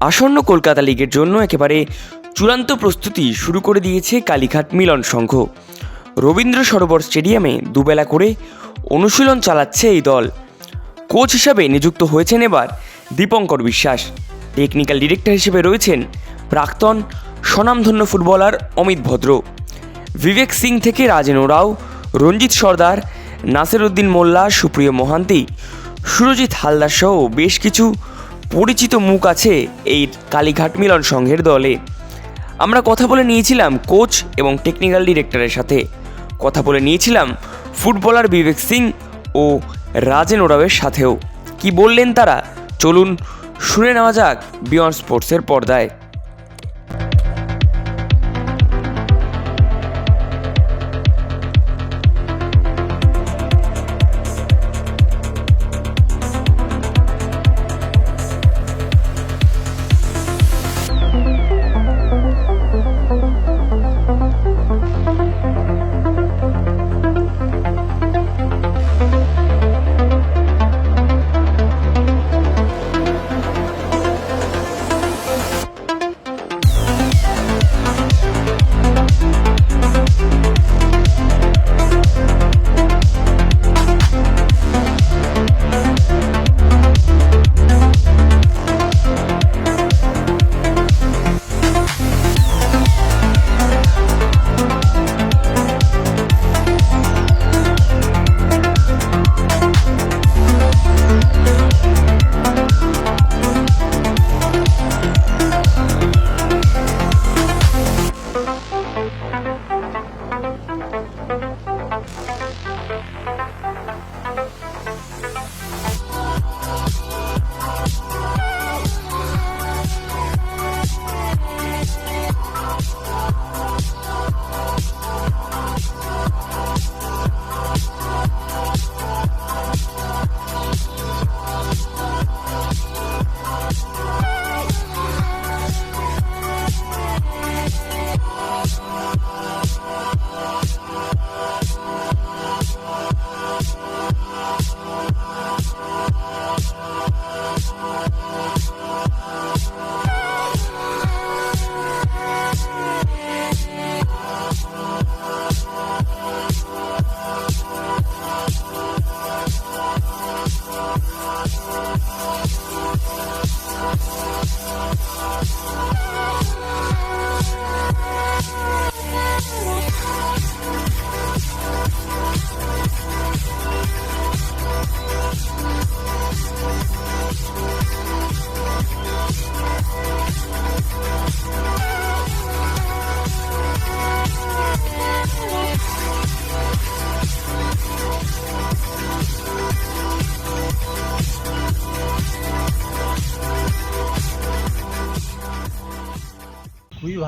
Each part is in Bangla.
আসন্ন কলকাতা লিগের জন্য একেবারে চূড়ান্ত প্রস্তুতি শুরু করে দিয়েছে কালীঘাট মিলন সংঘ। রবীন্দ্র সরোবর স্টেডিয়ামে দুবেলা করে অনুশীলন চালাচ্ছে এই দল। কোচ হিসাবে নিযুক্ত হয়েছেন এবার দীপঙ্কর বিশ্বাস। টেকনিক্যাল ডিরেক্টর হিসেবে রয়েছেন প্রাক্তন স্বনামধন্য ফুটবলার অমিত ভদ্র। বিবেক সিং থেকে রাজেন ওরাও রঞ্জিত সর্দার নাসির উদ্দিন মোল্লা, সুপ্রিয় মোহান্তি, সুরজিৎ হালদার সহ বেশ কিছু পরিচিত মুখ আছে এই কালীঘাট মিলন সংঘের দলে। আমরা কথা বলে নিয়েছিলাম কোচ এবং টেকনিক্যাল ডিরেক্টরের সাথে। কথা বলে নিয়েছিলাম ফুটবলার বিবেক সিং ও রাজেন ওরাবের সাথেও। কি বললেন তারা? চলুন শুনে নেওয়া যাক বিয়ন স্পোর্টসের পর্দায়।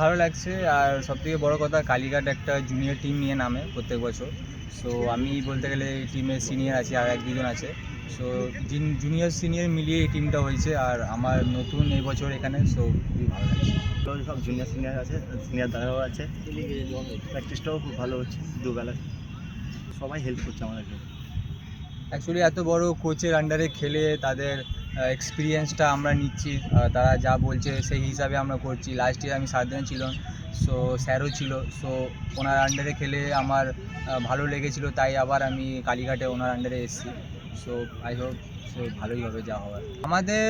ভালো লাগছে। আর সবথেকে বড় কথা কালীঘাট একটা জুনিয়র টিম নিয়ে নামে প্রত্যেক বছর। সো আমি বলতে গেলে এই টিমের সিনিয়র আছে আর এক দুজন আছে। সো জুনিয়র সিনিয়র মিলিয়ে এই টিমটা হয়েছে আর আমার নতুন এই বছর এখানে সো খুবই ভালো লাগছে। সব জুনিয়র সিনিয়র আছে সিনিয়র দাদাও আছে। প্র্যাকটিসটাও খুব ভালো হচ্ছে দুবেলা। সবাই হেল্প করছে আমাদেরকে। অ্যাকচুয়ালি এত বড় কোচের আন্ডারে খেলে তাদের এক্সপিরিয়েন্সটা আমরা নিচ্ছি। তারা যা বলছে সেই হিসাবে আমরা করছি। লাস্ট ইয়ার আমি সাত দিনে ছিলাম সো স্যারও ছিল। সো ওনার আন্ডারে খেলে আমার ভালো লেগেছিল, তাই আবার আমি কালীঘাটে ওনার আন্ডারে এসেছি। সো আই হোপ সো ভালোই হবে, যা হওয়ার। আমাদের,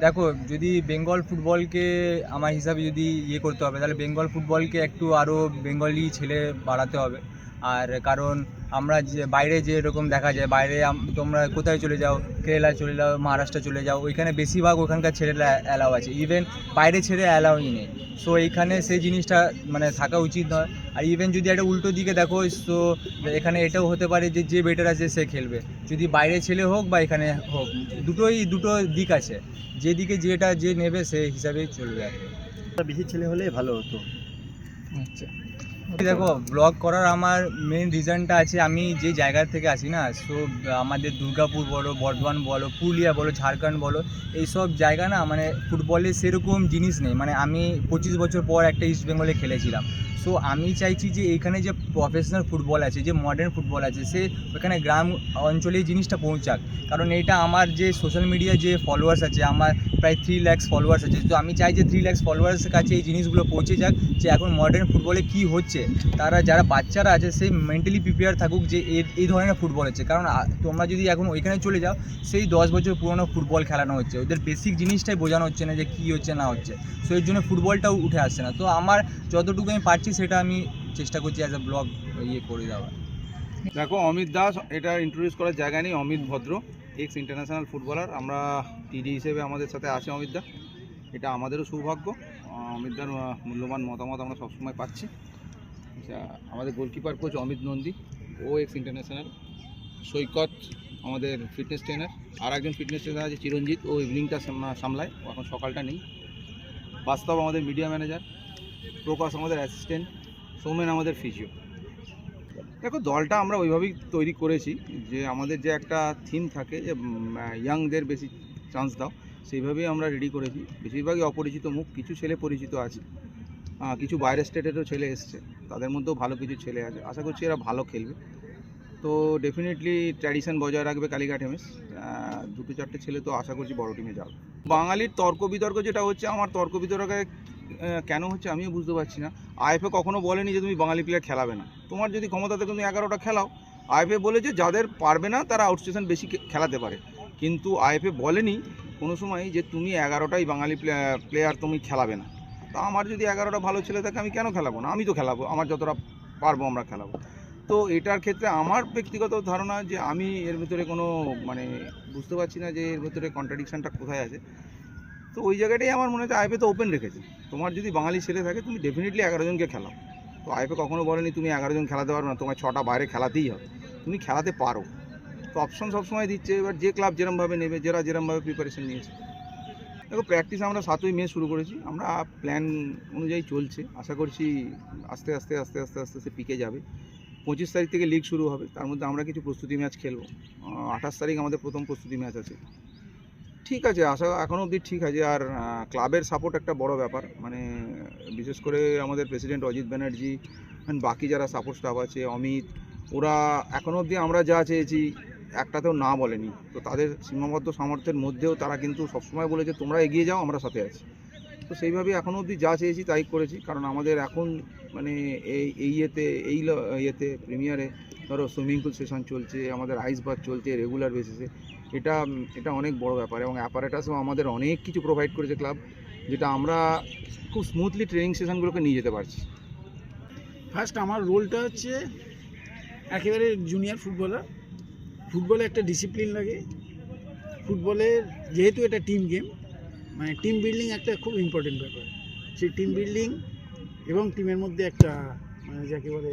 দেখো, যদি বেঙ্গল ফুটবলকে আমার হিসাবে যদি ইয়ে করতে হবে, তাহলে বেঙ্গল ফুটবলকে একটু আরও বেঙ্গলি ছেলে বাড়াতে হবে। আর কারণ আমরা যে বাইরে যে এরকম দেখা যায় বাইরে তোমরা কোথায় চলে যাও কেরালা চলে যাও মহারাষ্ট্র চলে যাও ওইখানে বেশিরভাগ ওখানকার ছেলেরা অ্যালাউ আছে। ইভেন বাইরে ছেড়ে অ্যালাউই নেই। সো এইখানে সেই জিনিসটা মানে থাকা উচিত নয়। আর ইভেন যদি একটা উল্টো দিকে দেখো সো এখানে এটাও হতে পারে যে যে বেটার আছে সে খেলবে। যদি বাইরে ছেলে হোক বা এখানে হোক দুটোই দুটো দিক আছে। যেদিকে যেটা যে নেবে সে হিসাবেই চলবে। আর কি। বেশি ছেলে হলে ভালো হতো। আচ্ছা। দেখো ব্লগ করার আমার মেন রিজনটা আছে, আমি যে জায়গা থেকে আসি না সো আমাদের দুর্গাপুর বলো, বর্ধমান বলো, পুরুলিয়া বলো, ঝাড়খণ্ড বলো, এইসব জায়গা না মানে ফুটবলে সেরকম জিনিস নেই। মানে আমি পঁচিশ বছর পর একটা ইস্ট বেঙ্গলে খেলেছিলাম। সো আমি চাইছি যে এখানে যে প্রফেশনাল ফুটবল আছে, যে মডার্ন ফুটবল আছে, সে ওখানে গ্রাম অঞ্চলে জিনিসটা পৌঁছাক। কারণ এটা আমার যে সোশ্যাল মিডিয়া যে ফলোয়ার্স আছে, আমার প্রায় থ্রি ল্যাক্স ফলোয়ার্স আছে। তো আমি চাই যে থ্রি ল্যাক্স ফলোয়ার্সের কাছে এই জিনিসগুলো পৌঁছে যাক, যে এখন মডার্ন ফুটবলে কি হচ্ছে। তারা যারা বাচ্চারা আছে, সেই মেন্টালি প্রিপেয়ার থাকুক যে এই ধরনের ফুটবল হচ্ছে। কারণ তোমরা যদি এখন ওইখানে চলে যাও, সেই দশ বছর পুরনো ফুটবল খেলানো হচ্ছে। ওদের বেসিক জিনিসটাই বোঝানো হচ্ছে না যে কী হচ্ছে, না হচ্ছে। সো এর জন্য ফুটবলটাও উঠে আসছে না। তো আমার যতটুকু আমি পারছি, সেটা আমি চেষ্টা করছি অ্যাজ এ ব্লগ ইয়ে করে দেওয়ার। দেখো, অমিত দাস, এটা ইন্ট্রোডিউস করার জায়গা নেই, অমিত ভদ্র এক্স ইন্টারন্যাশনাল ফুটবলার আমরা টিডি হিসেবে আমাদের সাথে আছে অমিত দা। এটা আমাদেরও সৌভাগ্য। অমিত দার মূল্যবান মতামত আমরা সবসময় পাচ্ছি। আমাদের গোলকিপার কোচ অমিত নন্দী, ও এক্স ইন্টারন্যাশনাল সৈকত আমাদের ফিটনেস ট্রেনার আর একজন ফিটনেস ট্রেনার আছে চিরঞ্জিত, ও ইভিনিংটা সাম- সামলায় এখন সকালটা নেই। বাস্তব আমাদের মিডিয়া ম্যানেজার প্রকাশ আমাদের অ্যাসিস্ট্যান্ট সৌমেন আমাদের ফিজিও দেখো, দলটা আমরা ওইভাবেই তৈরি করেছি যে আমাদের যে একটা থিম থাকে যে ইয়াংদের বেশি চান্স দাও, সেইভাবেই আমরা রেডি করেছি। বেশিরভাগই অপরিচিত মুখ, কিছু ছেলে পরিচিত আছে। কিছু বাইরের স্টেটেরও ছেলে এসছে। তাদের মধ্যেও ভালো কিছু ছেলে আছে। আশা করছি এরা ভালো খেলবে। তো ডেফিনেটলি ট্র্যাডিশন বজায় রাখবে কালীঘাট এমএস দুটো চারটে ছেলে তো আশা করছি বড় টিমে যাবে। বাঙালির তর্ক বিতর্ক যেটা হচ্ছে, আমার তর্ক বিতর্কে কেন হচ্ছে আমিও বুঝতে পারছি না। আইএফএ কখনো বলেনি যে তুমি বাঙালি প্লেয়ার খেলাবে না। তোমার যদি ক্ষমতা থাকে তুমি এগারোটা খেলাও, আইএফএ বলেছে যাদের পারবে না, তারা আউটস্টেশন বেশি খেলাতে পারে। কিন্তু আইএফএ বলেনি কোনো সময় যে তুমি এগারোটাই বাঙালি প্লেয়ার তুমি খেলাবে না। তা আমার যদি এগারোটা ভালো ছেলে থাকে, আমি কেন খেলাবো না? আমি তো খেলাবো, আমার যতটা পারব আমরা খেলাবো। তো এটার ক্ষেত্রে আমার ব্যক্তিগত ধারণা যে আমি এর ভিতরে কোনো মানে বুঝতে পারছি না যে এর ভিতরে কন্ট্রাডিকশানটা কোথায় আছে। তো ওই জায়গাটাই আমার মনে হচ্ছে আইপে তো ওপেন রেখেছে। তোমার যদি বাঙালি ছেলে থাকে, তুমি ডেফিনেটলি এগারো জনকে খেলাও। তো আইপে কখনো বলেনি তুমি এগারো জন খেলাতে পারো না তোমার ছটা বাইরে খেলাতেই হবে। তুমি খেলাতে পারো। তো অপশন সবসময় দিচ্ছে, এবার যে ক্লাব যেরমভাবে নেবে, যারা যেরমভাবে প্রিপারেশন নিয়েছে। দেখো প্র্যাকটিস আমরা সাতই মে শুরু করেছি। আমরা প্ল্যান অনুযায়ী চলছে। আশা করছি আস্তে আস্তে আস্তে আস্তে আস্তে আস্তে পিকে যাবে। পঁচিশ তারিখ থেকে লিগ শুরু হবে। তার মধ্যে আমরা কিছু প্রস্তুতি ম্যাচ খেলব। আঠাশ তারিখ আমাদের প্রথম প্রস্তুতি ম্যাচ আছে। ঠিক আছে, আশা এখনও অবধি ঠিক আছে। আর ক্লাবের সাপোর্ট একটা বড় ব্যাপার। মানে বিশেষ করে আমাদের প্রেসিডেন্ট অজিত ব্যানার্জি বাকি যারা সাপোর্ট স্টাফ আছে, অমিত, ওরা এখনও অবধি আমরা যা চেয়েছি একটাতেও না বলেনি। তো তাদের সীমাবদ্ধ সামর্থ্যের মধ্যেও তারা কিন্তু সবসময় বলেছে তোমরা এগিয়ে যাও, আমরা সাথে আছি। তো সেইভাবে এখনও অবধি যা চেয়েছি তাই করেছি। কারণ আমাদের এখন মানে এই এই ইয়েতে এই ইয়েতে, প্রিমিয়ারে ধরো সুইমিং পুল সেশন চলছে, আমাদের আইস বাথ চলছে রেগুলার বেসিসে, এটা এটা অনেক বড় ব্যাপার এবং অ্যাপারেটাসও আমাদের অনেক কিছু প্রোভাইড করেছে ক্লাব, যেটা আমরা খুব স্মুথলি ট্রেনিং সেশনগুলোকে নিয়ে যেতে পারছি। ফার্স্ট আমার রোলটা হচ্ছে একেবারে জুনিয়র ফুটবলার ফুটবলে একটা ডিসিপ্লিন লাগে। ফুটবলের যেহেতু এটা টিম গেম মানে টিম বিল্ডিং একটা খুব ইম্পর্টেন্ট ব্যাপার। সেই টিম বিল্ডিং এবং টিমের মধ্যে একটা মানে যাকে বলে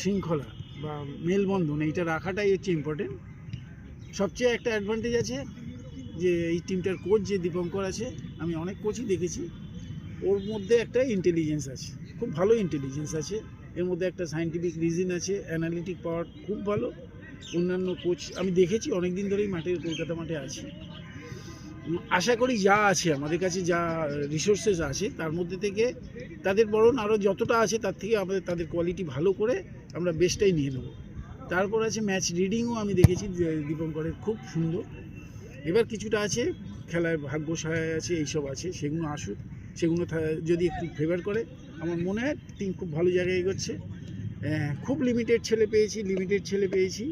শৃঙ্খলা বা মেলবন্ধন, এইটা রাখাটাই হচ্ছে ইম্পর্টেন্ট সবচেয়ে একটা অ্যাডভান্টেজ আছে যে এই টিমটার কোচ যে দীপঙ্কর আছে, আমি অনেক কোচই দেখেছি। ওর মধ্যে একটা ইন্টেলিজেন্স আছে, খুব ভালো ইন্টেলিজেন্স আছে। এর মধ্যে একটা সায়েন্টিফিক রিজন আছে অ্যানালিটিক পাওয়ার খুব ভালো। অন্যান্য কোচ, আমি দেখেছি অনেক দিন ধরেই মাঠে, কলকাতা মাঠে আছি। আশা করি যা আছে, আমাদের কাছে যা রিসোর্সেস আছে, তার মধ্যে থেকে তাদের বরং আরও যতটা আছে, তার থেকে আমাদের, তাদের কোয়ালিটি ভালো করে আমরা বেস্টটাই নিয়ে নেব। তারপর আছে ম্যাচ রিডিংও আমি দেখেছি দীপঙ্করের খুব সুন্দর। এবার কিছুটা আছে, খেলায় ভাগ্য সহায় আছে, এইসব আছে, সেগুলো আসুক, সেগুলো যদি একটু ফেভার করে, আমার মনে হয় টিম খুব ভালো জায়গায় এগোচ্ছে। খুব লিমিটেড ছেলে পেয়েছি লিমিটেড ছেলে পেয়েছি।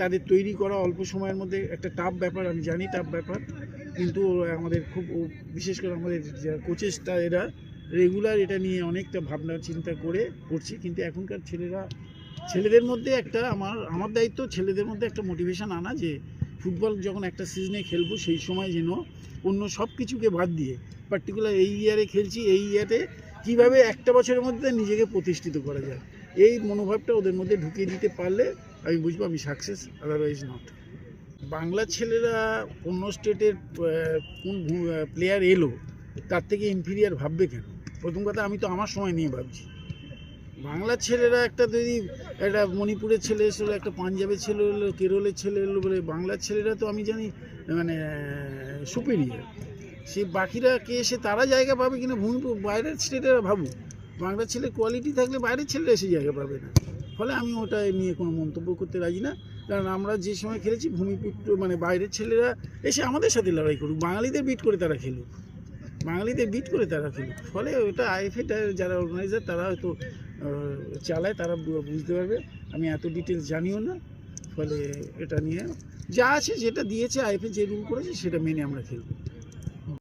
তাদের তৈরি করা অল্প সময়ের মধ্যে একটা টাফ ব্যাপার, আমি জানি টাফ ব্যাপার, কিন্তু আমাদের খুব বিশেষ করে আমাদের কোচেসটা এরা রেগুলার এটা নিয়ে অনেকটা ভাবনা চিন্তা করে করছে, কিন্তু এখনকার ছেলেরা, ছেলেদের মধ্যে একটা আমার আমার দায়িত্ব ছেলেদের মধ্যে একটা মোটিভেশন আনা যে ফুটবল যখন একটা সিজনে খেলব, সেই সময় যেন অন্য সব কিছুকে বাদ দিয়ে পার্টিকুলার এই ইয়ারে খেলছি, এই ইয়ারে কীভাবে একটা বছরের মধ্যে নিজেকে প্রতিষ্ঠিত করা যায়। এই মনোভাবটা ওদের মধ্যে ঢুকিয়ে দিতে পারলে আমি বুঝব, আমি সাকসেস আদারওয়াইজ নট বাংলার ছেলেরা অন্য স্টেটের কোন প্লেয়ার এলো, তার থেকে ইনফিরিয়ার ভাববে কেন? প্রথম কথা, আমি তো আমার সময় নিয়ে ভাবছি। বাংলার ছেলেরা একটা যদি একটা মণিপুরের ছেলে এসলো, একটা পাঞ্জাবের ছেলে এলো, কেরলের ছেলে এলো বলে বাংলার ছেলেরা তো আমি জানি মানে সুপেরিয়ার সে বাকিরা কে এসে তারা জায়গা পাবে কিনা, ভূমি বাইরের স্টেটেরা ভাবুক। বাংলার ছেলে কোয়ালিটি থাকলে বাইরের ছেলেরা এসে জায়গা পাবে না। ফলে আমি ওটা নিয়ে কোনো মন্তব্য করতে রাজি না। কারণ আমরা যে সময় খেলেছি, ভূমিপুত্র মানে বাইরের ছেলেরা এসে আমাদের সাথে লড়াই করুক। বাঙালিদের বিট করে তারা খেলুক। বাঙালিদের বিট করে তারা খেলুক। ফলে ওটা আইএফএ যারা অর্গানাইজার তারা হয়তো চালায়, তারা বুঝতে পারবে। আমি এত ডিটেলস জানিও না। ফলে এটা নিয়ে যা আছে, যেটা দিয়েছে আইএফএ, যে রুল করেছে, সেটা মেনে আমরা খেলব।